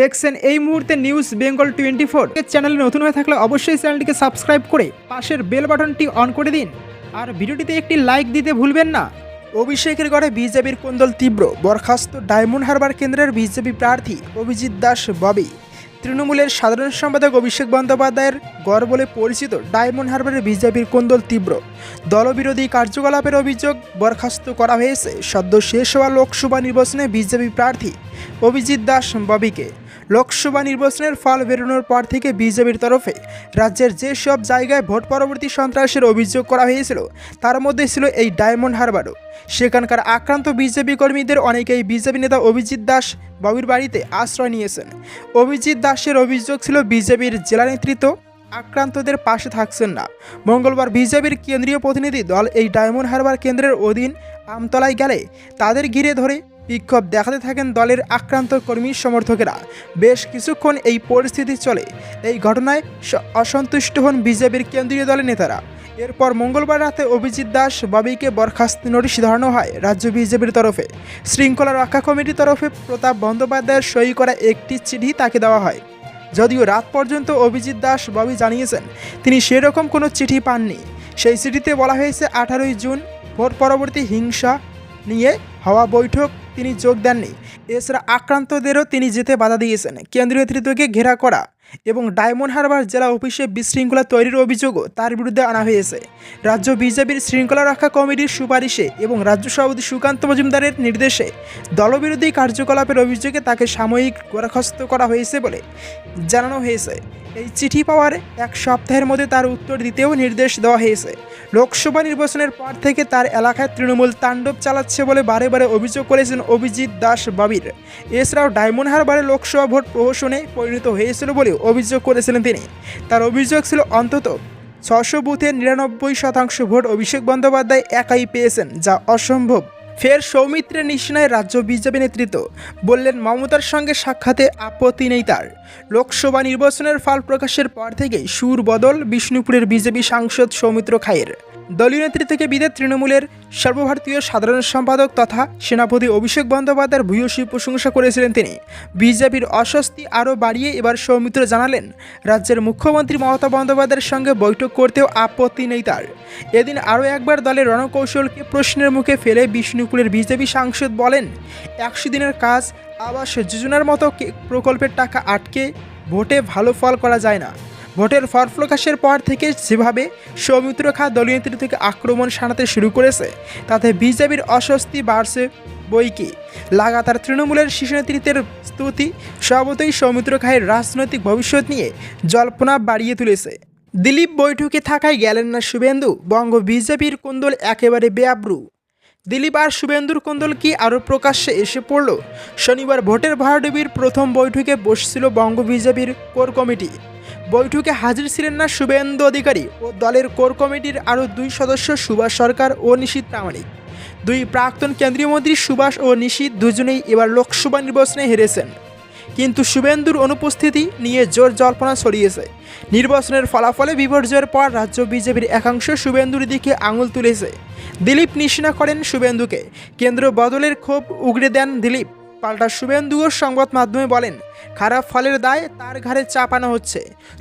দেখছেন এই মুহূর্তে নিউজ বেঙ্গল টোয়েন্টি ফোর চ্যানেলে নতুন হয়ে থাকলে অবশ্যই চ্যানেলটিকে সাবস্ক্রাইব করে পাশের বেল বাটনটি অন করে দিন। আর ভিডিওটিতে একটি লাইক দিতে ভুলবেন না। অভিষেকের গড়ে বিজেপির কোন্দল তীব্র, বরখাস্ত ডায়মন্ড হারবার কেন্দ্রের বিজেপি প্রার্থী অভিজিৎ দাস ববি। তৃণমূলের সাধারণ সম্পাদক অভিষেক বন্দ্যোপাধ্যায়ের গড় বলে পরিচিত ডায়মন্ড হারবারের বিজেপির কোন্দল তীব্র। দলবিরোধী কার্যকলাপের অভিযোগ বরখাস্ত করা হয়েছে। সদ্য শেষ হওয়া লোকসভা নির্বাচনে বিজেপি প্রার্থী অভিজিৎ দাস ববিকে। লোকসভা নির্বাচনের ফল বেরোনোর পর থেকে বিজেপির তরফে রাজ্যের যেসব জায়গায় ভোট পরবর্তী সন্ত্রাসের অভিযোগ করা হয়েছিল, তার মধ্যে ছিল এই ডায়মন্ড হারবারও। সেখানকার আক্রান্ত বিজেপি কর্মীদের অনেকেই বিজেপি নেতা অভিজিৎ দাস বাবুর বাড়িতে আশ্রয় নিয়েছেন। অভিজিৎ দাসের অভিযোগ ছিল, বিজেপির জেলা নেতৃত্ব আক্রান্তদের পাশে থাকছেন না। মঙ্গলবার বিজেপির কেন্দ্রীয় প্রতিনিধি দল এই ডায়মন্ড হারবার কেন্দ্রের অধীন আমতলায় গেলে তাদের ঘিরে ধরে বিক্ষোভ দেখাতে থাকেন দলের আক্রান্ত কর্মী সমর্থকেরা। বেশ কিছুক্ষণ এই পরিস্থিতি চলে। এই ঘটনায় অসন্তুষ্ট হন বিজেপির কেন্দ্রীয় দলের নেতারা। এরপর মঙ্গলবার রাতে অভিজিৎ দাস, ববিকে বরখাস্ত নোটিশ ধরানো হয় রাজ্য বিজেপির তরফে। শৃঙ্খলা রক্ষা কমিটির তরফে প্রতাপ বন্দ্যোপাধ্যায়ের সই করা একটি চিঠি তাকে দেওয়া হয়। যদিও রাত পর্যন্ত অভিজিৎ দাস, ববি জানিয়েছেন, তিনি সেরকম কোনো চিঠি পাননি। সেই চিঠিতে বলা হয়েছে, আঠারোই জুন ভোট পরবর্তী হিংসা নিয়ে হওয়া বৈঠক তিনি যোগ দেননি। এছাড়া আক্রান্তদেরও তিনি যেতে বাধা দিয়েছেন। কেন্দ্রীয় নেতৃত্বকে ঘেরা করা এবং ডায়মন্ড হারবার জেলা অফিসে বিশৃঙ্খলা তৈরির অভিযোগও তার বিরুদ্ধে আনা হয়েছে। রাজ্য বিজেপির শৃঙ্খলা রক্ষা কমিটির সুপারিশে এবং রাজ্য সভাপতি সুকান্ত মজুমদারের নির্দেশে দলবিরোধী কার্যকলাপের অভিযোগে তাকে সাময়িক বরখাস্ত করা হয়েছে বলে জানানো হয়েছে। এই চিঠি পাওয়ার এক সপ্তাহের মধ্যে তার উত্তর দিতেও নির্দেশ দেওয়া হয়েছে। লোকসভা নির্বাচনের পর থেকে তার এলাকায় তৃণমূল তাণ্ডব চালাচ্ছে বলে বারে বারে অভিযোগ করেছেন অভিজিৎ দাস বাবির। এছাড়াও ডায়মন্ড হারবারে লোকসভা ভোট প্রহসনে পরিণত হয়েছিল বলেও অভিযোগ করেছিলেন তিনি। তার অভিযোগ ছিল অন্তত ছশো বুথের নিরানব্বই শতাংশ ভোট অভিষেক বন্দ্যোপাধ্যায় একাই পেয়েছেন, যা অসম্ভব। ফের সৌমিত্রের নিশানায় রাজ্য বিজেপি নেতৃত্ব বললেন, মমতার সঙ্গে সাক্ষাতে আপত্তি নেই তার। লোকসভা নির্বাচনের ফল প্রকাশের পর থেকেই সুর বদল বিষ্ণুপুরের বিজেপি সাংসদ সৌমিত্র খায়ের। দলীয় নেতৃত্বকে বিদে তৃণমূলের সর্বভারতীয় সাধারণ সম্পাদক তথা সেনাপতি অভিষেক বন্দ্যোপাধ্যায়ের ভূয়সী প্রশংসা করেছিলেন তিনি। বিজেপির অস্বস্তি আরও বাড়িয়ে এবার সৌমিত্র জানালেন, রাজ্যের মুখ্যমন্ত্রী মমতা বন্দ্যোপাধ্যায়ের সঙ্গে বৈঠক করতেও আপত্তি নেই তার। এদিন আরও একবার দলের রণকৌশলকে প্রশ্নের মুখে ফেলে বিষ্ণুপুরের বিজেপি সাংসদ বলেন, একশো দিনের কাজ, আবাস যোজনার মতো প্রকল্পের টাকা আটকে, ভোটে ভালো ফল করা যায় না। ভোটের ফল প্রকাশের পর থেকে যেভাবে সৌমিত্র খা দলীয় নেতৃত্বকে আক্রমণ শানাতে শুরু করেছে, তাতে বিজেপির অস্বস্তি বাড়ছে বই কি লাগাতার তৃণমূলের শীর্ষ নেতৃত্বের স্তুতি স্বভাবতই সৌমিত্র খায়ের রাজনৈতিক ভবিষ্যৎ নিয়ে জল্পনা বাড়িয়ে তুলেছে। দিলীপ বৈঠকে থাকায় গেলেন না শুভেন্দু, বঙ্গ বিজেপির কুন্দল একেবারে বেআব্রু। দিলীপ আর শুভেন্দুর কুন্দল কি আরও প্রকাশ্যে এসে পড়ল? শনিবার ভোটের ভাড়াডুবির প্রথম বৈঠকে বসছিল বঙ্গ বিজেপির কোর কমিটি। বৈঠকে হাজির ছিলেন না শুভেন্দু অধিকারী ও দলের কোর কমিটির আরও দুই সদস্য সুভাষ সরকার ও নিশীত প্রামাণিক। দুই প্রাক্তন কেন্দ্রীয় মন্ত্রী সুভাষ ও নিশীত দুজনেই এবার লোকসভা নির্বাচনে হেরেছেন। কিন্তু শুভেন্দুর অনুপস্থিতি নিয়ে জোর জল্পনা ছড়িয়েছে। নির্বাচনের ফলাফলে বিপর্যয়ের পর রাজ্য বিজেপির একাংশ শুভেন্দুর দিকে আঙুল তুলেছে। দিলীপ নিশানা করেন শুভেন্দুকে। কেন্দ্র বদলের ক্ষোভ উগড়ে দেন দিলীপ। পাল্টা শুভেন্দু শুভেন্দুও সংবাদ মাধ্যমে বলেন, খারাপ ফলের দায় তার ঘাড়ে চাপানো হচ্ছে।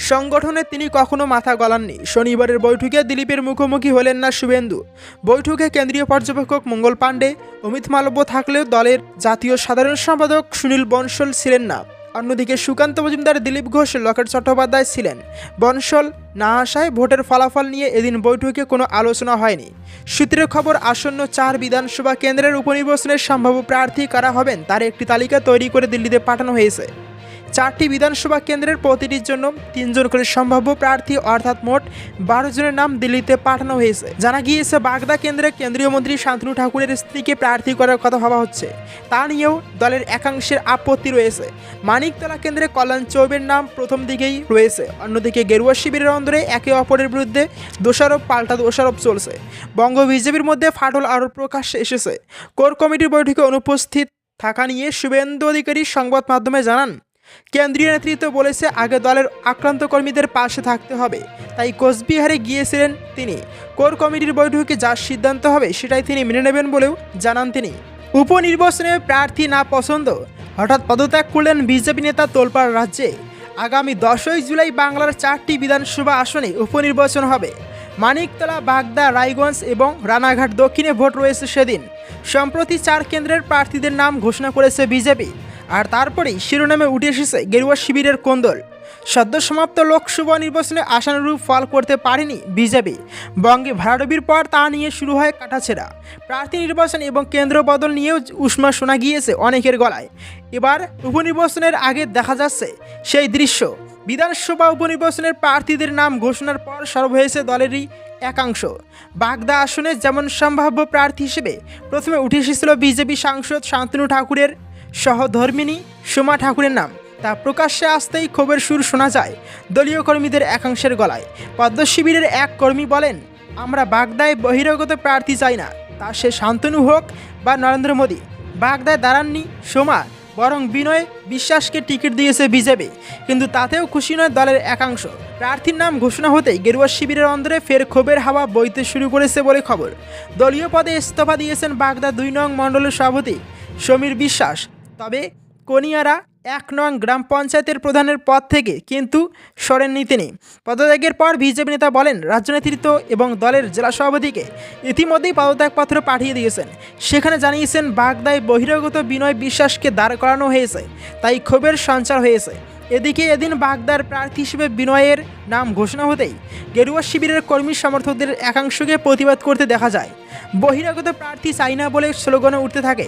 সংগঠনে তিনি কখনো মাথা গলাননি। শনিবারের বৈঠকে দিলীপের মুখোমুখি হলেন না শুভেন্দু। বৈঠকে কেন্দ্রীয় পর্যবেক্ষক মঙ্গল পাণ্ডে, অমিত মালব্য থাকলেও দলের জাতীয় সাধারণ সম্পাদক সুনীল বনশল ছিলেন না। অন্যদিকে সুকান্ত মজুমদার দিলীপ ঘোষ, লকেট চট্টোপাধ্যায় ছিলেন। বনশল না আসায় ভোটের ফলাফল নিয়ে এদিন বৈঠকে কোনো আলোচনা হয়নি। সূত্রের খবর, আসন্ন চার বিধানসভা কেন্দ্রের উপনির্বাচনের সম্ভাব্য প্রার্থী কারা হবেন তার একটি তালিকা তৈরি করে দিল্লিতে পাঠানো হয়েছে। চারটি বিধানসভা কেন্দ্রের প্রতিটির জন্য তিনজন করে সম্ভাব্য প্রার্থী অর্থাৎ মোট বারো জনের নাম দিল্লিতে পাঠানো হয়েছে। জানা গিয়েছে, বাগদা কেন্দ্রে কেন্দ্রীয় মন্ত্রী শান্তনু ঠাকুরের স্ত্রীকে প্রার্থী করার কথা ভাবা হচ্ছে। তা নিয়েও দলের একাংশের আপত্তি রয়েছে। মানিকতলা কেন্দ্রে কল্যাণ চৌবের নাম প্রথম দিকেই রয়েছে। অন্যদিকে গেরুয়া শিবিরের অন্দরে একে অপরের বিরুদ্ধে দোষারোপ, পাল্টা দোষারোপ চলছে। বঙ্গ বিজেপির মধ্যে ফাটল আরও প্রকাশ্যে এসেছে। কোর কমিটির বৈঠকে অনুপস্থিত থাকা নিয়ে শুভেন্দু অধিকারী সংবাদ মাধ্যমে জানান কেন্দ্রীয় নেতৃত্ব বলেছে, আগে দলের আক্রান্ত কর্মীদের পাশে থাকতে হবে। তাই কোচবিহারে গিয়েছিলেন তিনি। কোর কমিটির বৈঠকে যা সিদ্ধান্ত হবে, সেটাই তিনি মেনে নেবেন বলেও জানান তিনি। উপনির্বাচনে প্রার্থী না পছন্দ, হঠাৎ পদত্যাগ করলেন বিজেপি নেতা তোলপাড় রাজ্যে। আগামী দশই জুলাই বাংলার চারটি বিধানসভা আসনে উপনির্বাচন হবে। মানিকতলা, বাগদা, রায়গঞ্জ এবং রানাঘাট দক্ষিণে ভোট রয়েছে সেদিন। সম্প্রতি চার কেন্দ্রের প্রার্থীদের নাম ঘোষণা করেছে বিজেপি। আর তারপরেই শিরোনামে উঠে এসেছে গেরুয়া শিবিরের কোন্দল। সদ্য সমাপ্ত লোকসভা নির্বাচনে আশানুরূপ ফল করতে পারেনি বিজেপি। বঙ্গে ভাড়াডবির পর তা নিয়ে শুরু হয় কাটাছেড়া প্রার্থী নির্বাচন এবং কেন্দ্র বদল নিয়েও উষ্মা শোনা গিয়েছে অনেকের গলায়। এবার উপনির্বাচনের আগে দেখা যাচ্ছে সেই দৃশ্য। বিধানসভা উপনির্বাচনের প্রার্থীদের নাম ঘোষণার পর সরব হয়েছে দলেরই একাংশ। বাগদা আসনে যেমন সম্ভাব্য প্রার্থী হিসেবে প্রথমে উঠে এসেছিল বিজেপি সাংসদ শান্তনু ঠাকুরের। সহধর্মিনী সোমা ঠাকুরের নাম। তা প্রকাশ্যে আসতেই ক্ষোভের সুর শোনা যায় দলীয় কর্মীদের একাংশের গলায়। পদ্ম শিবিরের এক কর্মী বলেন, আমরা বাগদায় বহিরাগত প্রার্থী চাই না। তা সে শান্তনু হোক বা নরেন্দ্র মোদী। বাগদায় দাঁড়াননি সোমা, বরং বিনয় বিশ্বাসকে টিকিট দিয়েছে বিজেপি। কিন্তু তাতেও খুশি নয় দলের একাংশ। প্রার্থীর নাম ঘোষণা হতেই গেরুয়া শিবিরের অন্দরে ফের ক্ষোভের হাওয়া বইতে শুরু করেছে বলে খবর। দলীয় পদে ইস্তফা দিয়েছেন বাগদা দুই নং মণ্ডলের সভাপতি সমীর বিশ্বাস। তবে কনিয়ারা এক নং গ্রাম পঞ্চায়েতের প্রধানের পদ থেকে কিন্তু সরেননি তিনি পদত্যাগের পর বিজেপি নেতা বলেন, রাজ্য নেতৃত্ব এবং দলের জেলা সভাপতিকে ইতিমধ্যেই পদত্যাগপত্র পাঠিয়ে দিয়েছেন। সেখানে জানিয়েছেন, বাগদায় বহিরাগত বিনয় বিশ্বাসকে দাঁড় করানো হয়েছে, তাই ক্ষোভের সঞ্চার হয়েছে। এদিকে এদিন বাগদার প্রার্থী হিসেবে বিনয়ের নাম ঘোষণা হতেই গেরুয়া শিবিরের কর্মী সমর্থকদের একাংশকে প্রতিবাদ করতে দেখা যায়। বহিরাগত প্রার্থী চাই না বলে স্লোগানে উঠতে থাকে।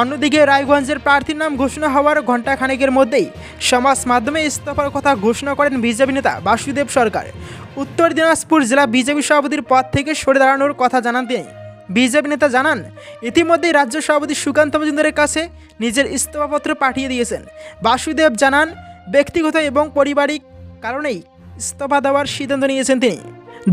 অন্যদিকে রায়গঞ্জের প্রার্থীর নাম ঘোষণা হওয়ার ঘণ্টাখানেকের মধ্যেই সমাজ মাধ্যমে ইস্তফার কথা ঘোষণা করেন বিজেপি নেতা বাসুদেব সরকার। উত্তর দিনাজপুর জেলা বিজেপি সভাপতির পদ থেকে সরে দাঁড়ানোর কথা জানান তিনি। বিজেপি নেতা জানান, ইতিমধ্যেই রাজ্য সভাপতি সুকান্ত মজুমদারের কাছে নিজের ইস্তফাপত্র পাঠিয়ে দিয়েছেন। বাসুদেব জানান, ব্যক্তিগত এবং পারিবারিক কারণেই ইস্তফা দেওয়ার সিদ্ধান্ত নিয়েছেন তিনি।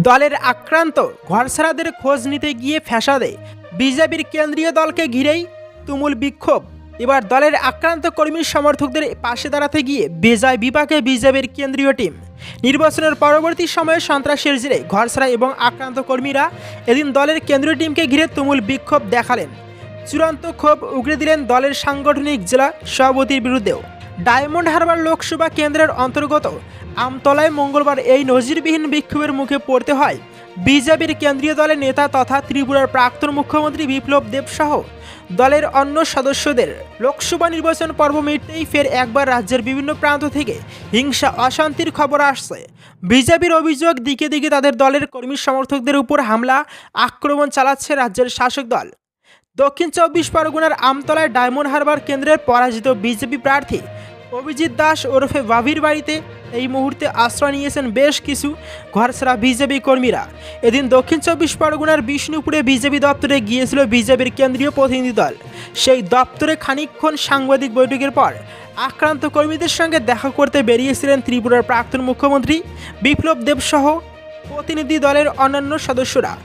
দলের আক্রান্ত ঘরছাড়াদের খোঁজ নিতে গিয়ে ফ্যাসাদে বিজেপির কেন্দ্রীয় দলকে ঘিরেই তুমুল বিক্ষোভ। এবার দলের আক্রান্ত কর্মী সমর্থকদের পাশে দাঁড়াতে গিয়ে বেজায় বিপাকে বিজেপির কেন্দ্রীয় টিম। নির্বাচনের পরবর্তী সময়ে সন্ত্রাসের জেরে ঘরছাড়া এবং আক্রান্ত কর্মীরা এদিন দলের কেন্দ্রীয় টিমকে ঘিরে তুমুল বিক্ষোভ দেখালেন। চূড়ান্ত ক্ষোভ উগড়ে দিলেন দলের সাংগঠনিক জেলা সভাপতির বিরুদ্ধেও। ডায়মন্ড হারবার লোকসভা কেন্দ্রের অন্তর্গত আমতলায় মঙ্গলবার এই নজিরবিহীন বিক্ষোভের মুখে পড়তে হয়। বিজেপির কেন্দ্রীয় দলের নেতা তথা ত্রিপুরার প্রাক্তন মুখ্যমন্ত্রী বিপ্লব দেব সহ দলের অন্য সদস্যদের লোকসভা নির্বাচন পর্ব মিটতেই ফের একবার রাজ্যের বিভিন্ন প্রান্ত থেকে হিংসা, অশান্তির খবর আসছে। বিজেপির অভিযোগ, দিকে দিকে তাদের দলের কর্মী সমর্থকদের উপর হামলা, আক্রমণ চালাচ্ছে রাজ্যের শাসক দল। দক্ষিণ চব্বিশ পরগনার আমতলায় ডায়মন্ড হারবার কেন্দ্রের পরাজিত বিজেপি প্রার্থী অভিজিৎ দাস ওরফে বাভির বাড়িতে এই মুহূর্তে আশ্রয় নিয়েছেন বেশ কিছু ঘরছাড়া বিজেপি কর্মীরা। এদিন দক্ষিণ চব্বিশ পরগনার বিষ্ণুপুরে বিজেপি দপ্তরে গিয়েছিল বিজেপির কেন্দ্রীয় প্রতিনিধি দল। সেই দপ্তরে খানিকক্ষণ সাংবাদিক বৈঠকের পর আক্রান্ত কর্মীদের সঙ্গে দেখা করতে বেরিয়েছিলেন ত্রিপুরার প্রাক্তন মুখ্যমন্ত্রী বিপ্লব দেবসহ প্রতিনিধি দলের অন্যান্য সদস্যরা।